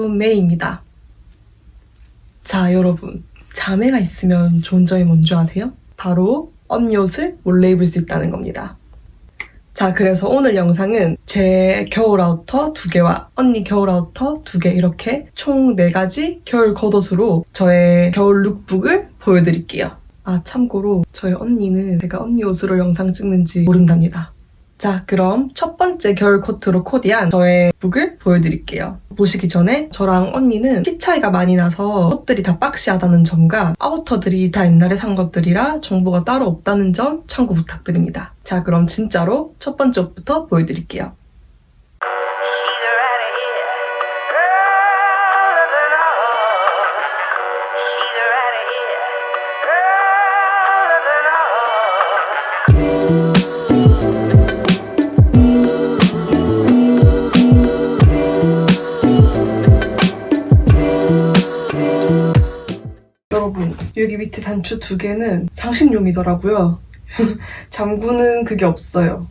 장매입니다. 자, 여러분. 자매가 있으면 좋은 점이 뭔지 아세요? 바로 언니 옷을 몰래 입을 수 있다는 겁니다. 자, 그래서 오늘 영상은 제 겨울 아우터 두 개와 언니 겨울 아우터 두개 이렇게 총네 가지 겨울 겉옷으로 저의 겨울 룩북을 보여드릴게요. 아, 참고로 저희 언니는 제가 언니 옷으로 영상 찍는지 모른답니다. 자, 그럼 첫 번째 겨울 코트로 코디한 저의 룩을 보여드릴게요. 보시기 전에 저랑 언니는 키 차이가 많이 나서 옷들이 다 박시하다는 점과 아우터들이 다 옛날에 산 것들이라 정보가 따로 없다는 점 참고 부탁드립니다. 자, 그럼 진짜로 첫 번째 옷부터 보여드릴게요. 여기 밑에 단추 두 개는 장식용이더라고요. 잠구는 그게 없어요.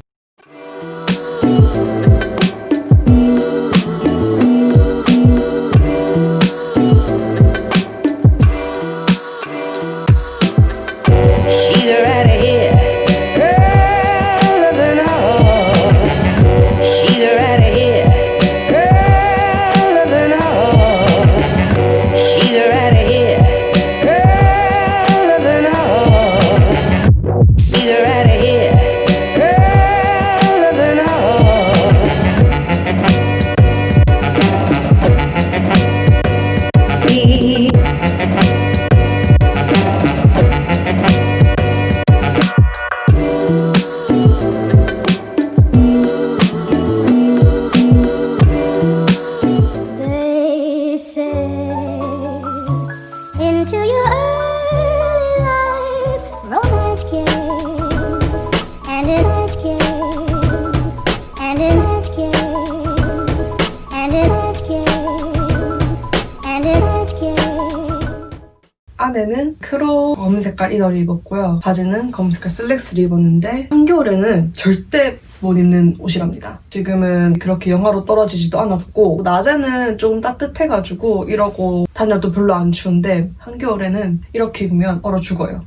안에는 크로 검은 색깔 이너를 입었고요. 바지는 검은 색깔 슬랙스를 입었는데 한겨울에는 절대 못 입는 옷이랍니다. 지금은 그렇게 영하로 떨어지지도 않았고 낮에는 좀 따뜻해가지고 이러고 다녀도 별로 안 추운데 한겨울에는 이렇게 입으면 얼어 죽어요.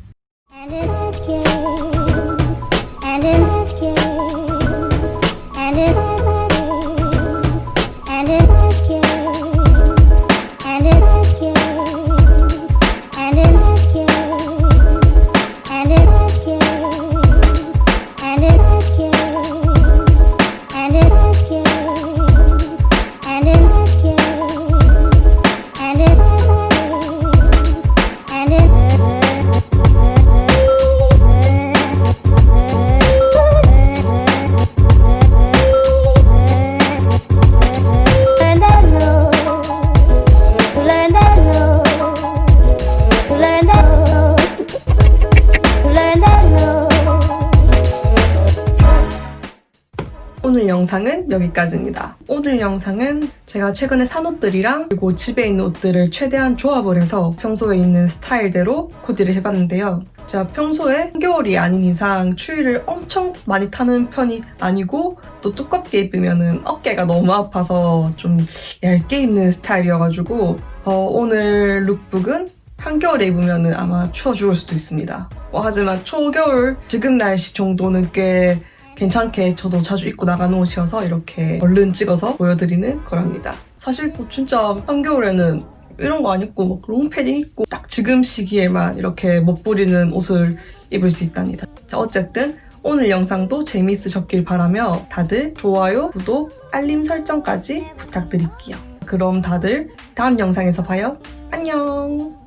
오늘 영상은 여기까지입니다. 오늘 영상은 제가 최근에 산 옷들이랑 그리고 집에 있는 옷들을 최대한 조합을 해서 평소에 입는 스타일대로 코디를 해봤는데요. 제가 평소에 한겨울이 아닌 이상 추위를 엄청 많이 타는 편이 아니고 또 두껍게 입으면 어깨가 너무 아파서 좀 얇게 입는 스타일이어가지고 어, 오늘 룩북은 한겨울에 입으면 아마 추워 죽을 수도 있습니다. 어, 하지만 초겨울 지금 날씨 정도는 꽤 괜찮게 저도 자주 입고 나가는 옷이어서 이렇게 얼른 찍어서 보여드리는 거랍니다. 사실 뭐 진짜 한겨울에는 이런 거 안 입고 막 롱패딩 입고 딱 지금 시기에만 이렇게 못 부리는 옷을 입을 수 있답니다. 자, 어쨌든 오늘 영상도 재미있으셨길 바라며 다들 좋아요, 구독, 알림 설정까지 부탁드릴게요. 그럼 다들 다음 영상에서 봐요. 안녕!